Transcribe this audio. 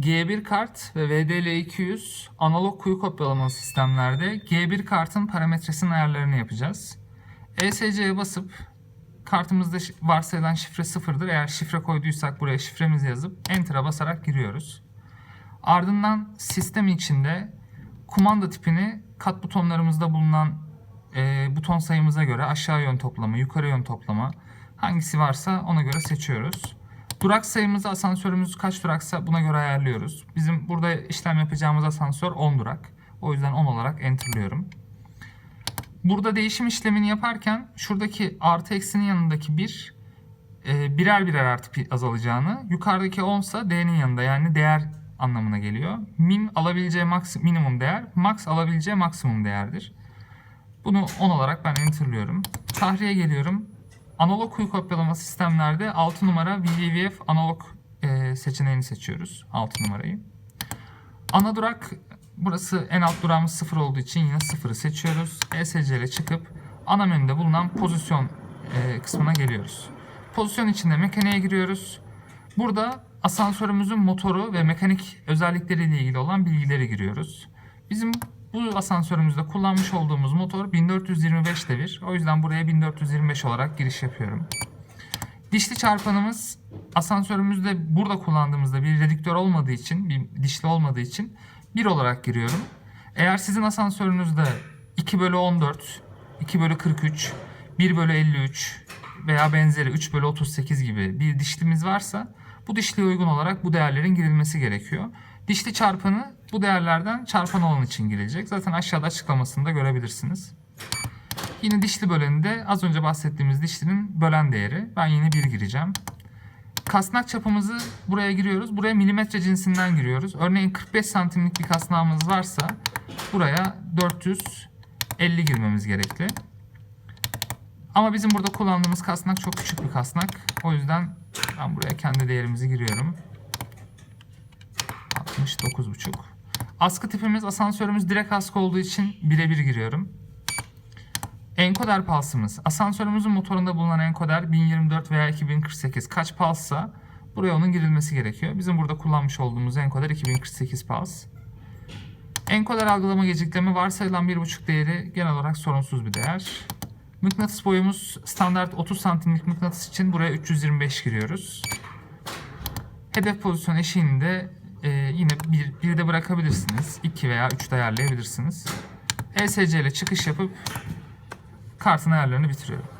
G1 kart ve VDL200 analog kuyu kopyalama sistemlerde G1 kartın parametresinin ayarlarını yapacağız. ESC'ye basıp kartımızda varsayılan şifre sıfırdır. Eğer şifre koyduysak buraya şifremizi yazıp Enter'a basarak giriyoruz. Ardından sistem içinde kumanda tipini kat butonlarımızda bulunan e, buton sayımıza göre aşağı yön toplama, yukarı yön toplama hangisi varsa ona göre seçiyoruz. Durak sayımızı asansörümüz kaç duraksa buna göre ayarlıyoruz. Bizim burada işlem yapacağımız asansör 10 durak. O yüzden 10 olarak enterlıyorum. Burada değişim işlemini yaparken şuradaki artı eksinin yanındaki 1 e, birer birer artıp azalacağını, yukarıdaki 10 ise D'nin yanında yani değer anlamına geliyor. Min alabileceği max, minimum değer, max alabileceği maksimum değerdir. Bunu 10 olarak ben enterlıyorum. Tahriye geliyorum. Analog kuyu kopyalama sistemlerde 6 numara VVVF analog e, seçeneğini seçiyoruz. 6 numarayı. Ana durak burası en alt durağımız 0 olduğu için yine 0'ı seçiyoruz. ESC ile çıkıp ana menüde bulunan pozisyon e, kısmına geliyoruz. Pozisyon içinde mekaniğe giriyoruz. Burada asansörümüzün motoru ve mekanik özellikleriyle ilgili olan bilgileri giriyoruz. Bizim bu asansörümüzde kullanmış olduğumuz motor 1425 devir. O yüzden buraya 1425 olarak giriş yapıyorum. Dişli çarpanımız asansörümüzde burada kullandığımızda bir redüktör olmadığı için, bir dişli olmadığı için 1 olarak giriyorum. Eğer sizin asansörünüzde 2 bölü 14, 2 bölü 43, 1 bölü 53 veya benzeri 3 bölü 38 gibi bir dişlimiz varsa bu dişliye uygun olarak bu değerlerin girilmesi gerekiyor. Dişli çarpanı bu değerlerden çarpan olan için girilecek. Zaten aşağıda açıklamasını da görebilirsiniz. Yine dişli böleninde az önce bahsettiğimiz dişlinin bölen değeri. Ben yine 1 gireceğim. Kasnak çapımızı buraya giriyoruz. Buraya milimetre cinsinden giriyoruz. Örneğin 45 santimlik bir kasnağımız varsa buraya 450 girmemiz gerekli. Ama bizim burada kullandığımız kasnak çok küçük bir kasnak. O yüzden ben buraya kendi değerimizi giriyorum. 69,5. Askı tipimiz asansörümüz direkt askı olduğu için birebir giriyorum. Enkoder pulse'ımız. Asansörümüzün motorunda bulunan enkoder 1024 veya 2048 kaç pulse'sa buraya onun girilmesi gerekiyor. Bizim burada kullanmış olduğumuz enkoder 2048 pulse. Enkoder algılama gecikleme varsayılan 1.5 değeri genel olarak sorunsuz bir değer. Mıknatıs boyumuz standart 30 santimlik mıknatıs için buraya 325 giriyoruz. Hedef pozisyon eşiğinde e, yine bir, bir de bırakabilirsiniz. 2 veya 3 de ayarlayabilirsiniz. ESC ile çıkış yapıp kartın ayarlarını bitiriyorum.